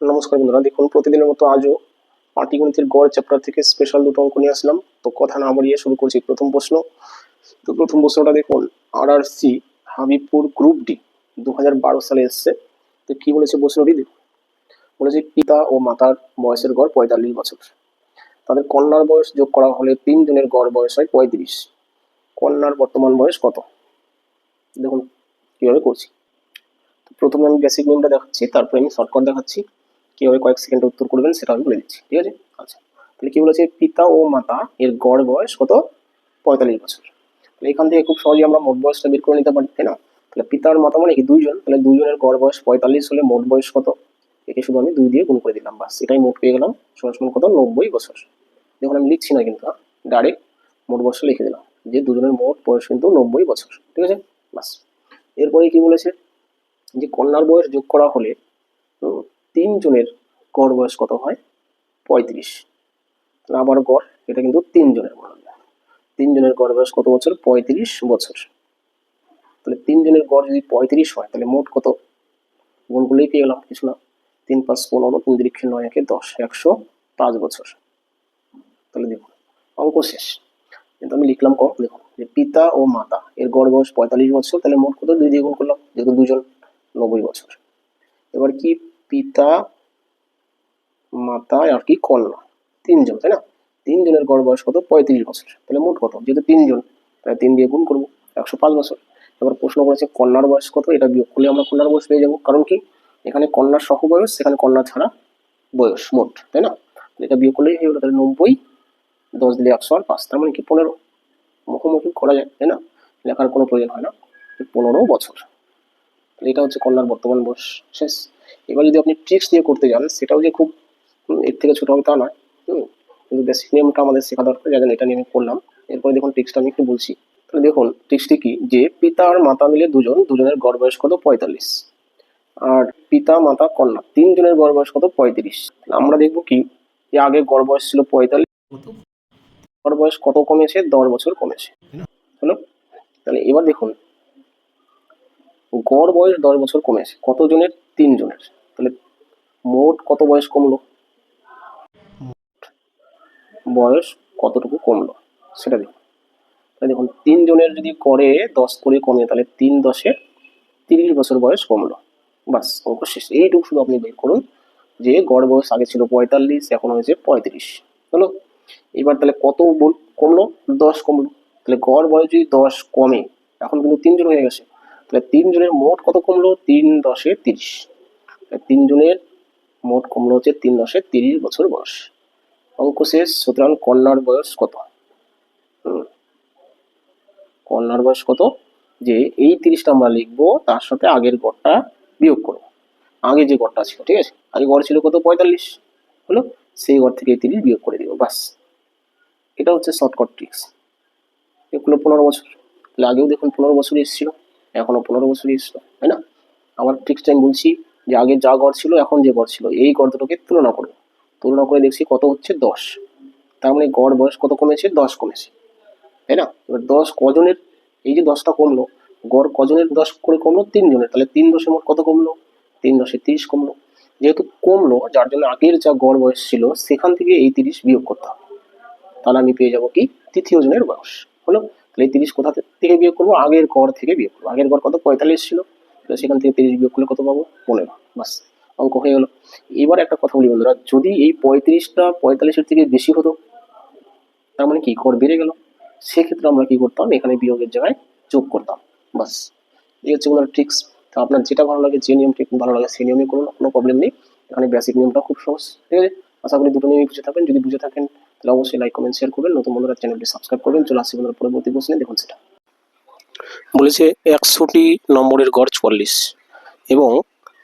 নমস্কার বন্ধুরা, দেখুন প্রতিদিনের মতো আজও পাটিগণিতের গড় চ্যাপ্টার থেকে স্পেশাল দুটো অঙ্ক নিয়ে আসলাম। তো কথা না বাড়িয়ে শুরু করছি প্রথম প্রশ্ন। তো প্রথম প্রশ্নটা দেখুন আর R C Habibpur group D দু বারো সালে এসছে। তো কি বলেছে প্রশ্নটি দেখুন? বলেছে পিতা ও মাতার বয়সের গড় পঁয়তাল্লিশ বছর। তাদের কন্যার বয়স যোগ করা হলে তিনজনের গড় বয়স হয় পঁয়ত্রিশ। কন্যার বর্তমান বয়স কত? দেখুন, কীভাবে করছি। প্রথমে আমি বেসিক নিয়মটা দেখাচ্ছি, তারপরে আমি শর্টকাট দেখাচ্ছি। কীভাবে কয়েক সেকেন্ড উত্তর করবেন সেটা আমি বলে দিচ্ছি, ঠিক আছে? আচ্ছা তাহলে কি বলেছে? পিতা ও মাতা, এর গড় বয়স কত? পঁয়তাল্লিশ বছর। তাহলে এখান থেকে খুব সহজেই আমরা মোট বয়সটা বের করে নিতে পারি, তাই না? তাহলে পিতা আর মাতা মানে কি? দুইজন। তাহলে দুইজনের গড় বয়স পঁয়তাল্লিশ হলে মোট বয়স কত? একে শুধু আমি দুই দিয়ে গুণ করে দিলাম, বাস। এটাই মোট পেয়ে গেলাম, সমান কত? নব্বই বছর। দেখুন, আমি লিখছি না কিন্তু ডাইরেক্ট মোট বয়স লিখে দিলাম, যে দুজনের মোট বয়স কিন্তু নব্বই বছর, ঠিক আছে? বাস। এরপরে কি বলেছে? যে কন্যার বয়স যোগ করা হলে তিনজনের গড় বয়স কত হয়? পঁয়ত্রিশ। আবার গড়, এটা কিন্তু তিনজনের তিনজনের গড় বয়স কত বছর? পঁয়ত্রিশ বছর। তাহলে তিনজনের গড় যদি পঁয়ত্রিশ হয়, তাহলে মোট কত? গুণ করলেই পেয়ে গেলাম, কিছু না। তিন পাঁচ পনেরো, তিন দীক্ষে নয়, একে দশ, একশো পাঁচ বছর। তাহলে দেখুন, অঙ্ক শেষ। কিন্তু আমি লিখলাম কম দেখুন, যে পিতা ও মাতা, এর গড় বয়স পঁয়তাল্লিশ বছর, তাহলে মোট কত? দুই দিয়ে গুণ করলাম, যেহেতু দুজন, নব্বই বছর। এবার কি পিতা, মাতা আর কি কন্যা। তিনজন, তাই না? তিনজনের গড় বয়স কত? পঁয়ত্রিশ বছর। তাহলে মোট কত? যেহেতু তিনজন, তাহলে তিন দিয়ে গুণ করব, একশো পাঁচ বছর। এবার প্রশ্ন করেছে, কন্যার বয়স কত? এটা বিয়োগ করলে আমরা কন্যার বয়স পেয়ে যাব। কারণ কি? এখানে কন্যার সহ বয়স, সেখানে কন্যা ছাড়া বয়স মোট, তাই না? এটা বিয়োগ করলেই হয়ে গেলো, তাহলে নব্বই, দশ দিলে একশো আর পাঁচ, তার মানে কি? পনেরো। মুখোমুখি করা যায়, তাই না? লেখার কোনো প্রয়োজন হয় না। পনেরো বছর। এটা হচ্ছে কন্যার বর্তমান বয়স শেষ। এবার যদি আপনি ট্রিক্স দিয়ে করতে যান, সেটাও যে খুব এর থেকে ছোট হবে তা নয় কিন্তু বেসিক নিয়মটা আমাদের শেখা দরকার যাদের এটা নিয়ে আমি করলাম। এরপরে দেখুন ট্রিক্সটা আমি একটু বলছি। তাহলে দেখুন ট্রিক্সটি কি? যে পিতা আর মাতা মিলে দুজন, দুজনের গড় বয়স কত? পঁয়তাল্লিশ। আর পিতা, মাতা, কন্যা, তিনজনের গড় বয়স কত? পঁয়ত্রিশ। আমরা দেখব কি? যে আগে গড় বয়স ছিল পঁয়তাল্লিশ গড় বয়স কত কমেছে? দশ বছর কমেছে। হলো? তাহলে এবার দেখুন গড় বয়স দশ বছর কমেছে। কতজনের? তিনজনের তাহলে মোট কত বয়স কমলো? বয়স কতটুকু কমলো? সেটা দেখুন। তাহলে দেখুন, তিনজনের যদি করে দশ করে কমে, তাহলে তিন দশে তিরিশ বছর বয়স কমলো। বাস, অঙ্ক শেষ। এইটুকু শুধু আপনি বের করুন যে গড় বয়স আগে ছিল পঁয়তাল্লিশ, এখন হয়েছে পঁয়ত্রিশ। হলো? এবার তাহলে কত কমলো? দশ কমলো। তাহলে গড় বয়স যদি দশ কমে, এখন কিন্তু তিনজন হয়ে গেছে। তাহলে তিনজনের মোট কত কমলো? তিন দশে তিরিশ। তাহলে তিনজনের মোট কমলো হচ্ছে তিন দশে তিরিশ বছর বয়স। অঙ্ক শেষ, সুতরাং কন্যার বয়স কত। কন্যার বয়স কত? যে এই তিরিশটা আমরা লিখব, তার সাথে আগের গড়টা বিয়োগ করব। আগে যে গড়টা ছিল, ঠিক আছে? আগে গড় ছিল কত? পঁয়তাল্লিশ। হলো? সেই গড় থেকে তিরিশ বিয়োগ করে দিব বাস এটা হচ্ছে শর্টকাট ট্রিক্স এগুলো পনেরো বছর। তাহলে আগেও দেখুন পনেরো বছর এসেছিল। এখনও পনেরো বছরই এসেছিল তাই না? আমার ট্রিক্সটা টাইম বলছি যে আগে যা গড় ছিল, এখন যে গড় ছিল, এই গড় দুটোকে তুলনা করব। তুলনা করে দেখছি কত হচ্ছে দশ। তার মানে গড় বয়স কত কমেছে? দশ কমেছে, তাই না? এবার দশ কজনের, এই যে দশটা কমলো, গড় কজনের দশ করে কমলো তিনজনের তাহলে তিন দশে মোট কত কমলো? তিন দশে তিরিশ কমলো। যেহেতু কমলো, যার জন্য আগের যা গড় বয়স ছিল, সেখান থেকে এই তিরিশ বিয়োগ করতে হবে। তাহলে আমি পেয়ে যাব কি? তৃতীয় জনের বয়স, হলো তাহলে তিরিশ কোথা থেকে বিয়োগ করব? আগের গড় থেকে বিয়োগ করব। আগের গড় কত? পঁয়তাল্লিশ ছিল। তাহলে সেখান থেকে তিরিশ বিয়োগ করলে কত পাবো? পনেরো। বাস, অঙ্ক হয়ে গেলো। এবার একটা কথা বলি বন্ধুরা, যদি এই পঁয়ত্রিশটা পঁয়তাল্লিশের থেকে বেশি হতো, তার মানে কি? গড় বেড়ে গেল। সেক্ষেত্রে আমরা কি করতাম? এখানে বিয়োগের জায়গায় যোগ করতাম। বাস, এই হচ্ছে কোনো ট্রিক্স তো আপনার যেটা ভালো লাগে, যে নিয়মটি ভালো লাগে, সেই নিয়মই করুন, কোনো প্রবলেম নেই। এখানে বেসিক নিয়মটা খুব সহজ। ঠিক আছে? আশা করি দুটো নিয়মই বুঝে থাকবেন। যদি বুঝে থাকেন তাহলে অবশ্যই লাইক কমেন্ট শেয়ার করবেন। নতুন বন্ধুরা চ্যানেলটি সাবস্ক্রাইব করবেন। চলে আসছি বন্ধুরা পরবর্তী প্রশ্নে। দেখুন সেটা। বলেছে একশোটি নম্বরের গড় চুয়াল্লিশ এবং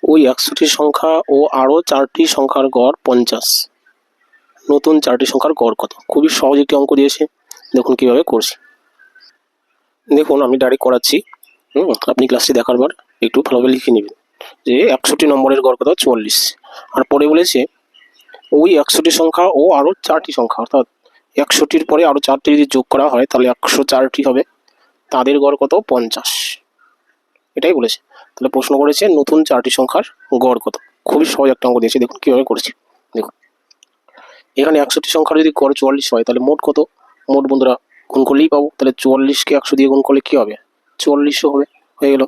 ওই একশোটি সংখ্যা ও আরও চারটি সংখ্যার গড় পঞ্চাশ। নতুন চারটি সংখ্যার গড় কত? খুবই সহজ একটি অঙ্ক দিয়েছে। দেখুন কীভাবে করছি। দেখুন, আমি ডাইরেক্ট করাচ্ছি। হুম, আপনি ক্লাসটি দেখার পর একটু ভালোভাবে লিখে নেবেন। যে একশোটি নম্বরের গড় কত? চুয়াল্লিশ। আর পরে বলেছে ওই একশোটি সংখ্যা ও আরও চারটি সংখ্যা, অর্থাৎ একশোটির পরে আরও চারটি যদি যোগ করা হয়, তাহলে একশো চারটি হবে। তাদের গড় কত? পঞ্চাশ। এটাই বলেছে। তাহলে প্রশ্ন করেছে, নতুন চারটি সংখ্যার গড় কত? খুবই সহজ একটা অঙ্ক দিয়েছে, দেখুন কীভাবে করেছে। দেখুন। এখানে একশোটি সংখ্যার যদি গড় চুয়াল্লিশ হয়, তাহলে মোট কত? মোট বন্ধুরা, গুণ করলেই পাবো। তাহলে চুয়াল্লিশকে একশো দিয়ে গুণ করলে কী হবে? চুয়াল্লিশও হবে, হয়ে গেল।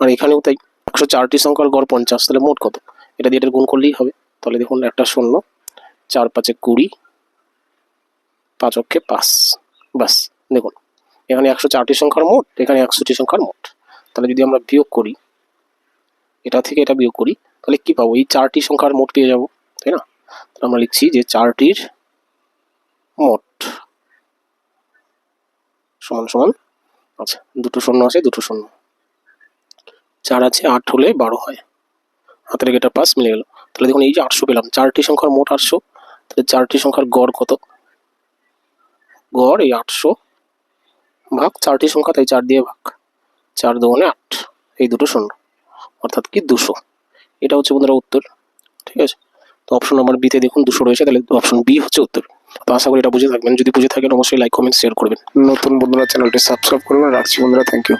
আর এখানেও তাই, একশো চারটি সংখ্যার গড় পঞ্চাশ, তাহলে মোট কত? এটা দিয়ে এটা গুণ করলেই হবে। তাহলে দেখুন, একটা শূন্য। চার পাঁচে কুড়ি, পাঁচ অক্ষে পাঁচ। বাস দেখুন, এখানে একশো চারটি সংখ্যার মোট, এখানে একশোটি সংখ্যার মোট। তাহলে যদি আমরা বিয়োগ করি, এটা থেকে এটা বিয়োগ করি, তাহলে কি পাবো? এই চারটি সংখ্যার মোট পেয়ে যাব, তাই না? তাহলে আমরা লিখছি যে চারটির মোট সমান সমান আচ্ছা দুটো শূন্য আছে, দুটো শূন্য। চার আছে, আট হলে বারো হয়। হাতের এটা পাস মিলে গেল। তাহলে দেখুন, এই যে আটশো পেলাম, চারটি সংখ্যার মোট আটশো চারটি সংখ্যার গড় কত? গড় এই আটশো। ভাগ চারটি সংখ্যা, তাই চার দিয়ে ভাগ। চার দোকানে আট, এই দুটো শূন্য, অর্থাৎ কি দুশো। এটা হচ্ছে বন্ধুরা উত্তর, ঠিক আছে? তো অপশন নাম্বার বিতে দেখুন দুশো রয়েছে, তাহলে অপশন বি হচ্ছে উত্তর। তো আশা করি এটা বুঝে থাকবেন। যদি বুঝে থাকেন, অবশ্যই লাইক কমেন্ট শেয়ার করবেন। নতুন বন্ধুরা চ্যানেলটি সাবস্ক্রাইব করবেন রাখছি বন্ধুরা থ্যাংক ইউ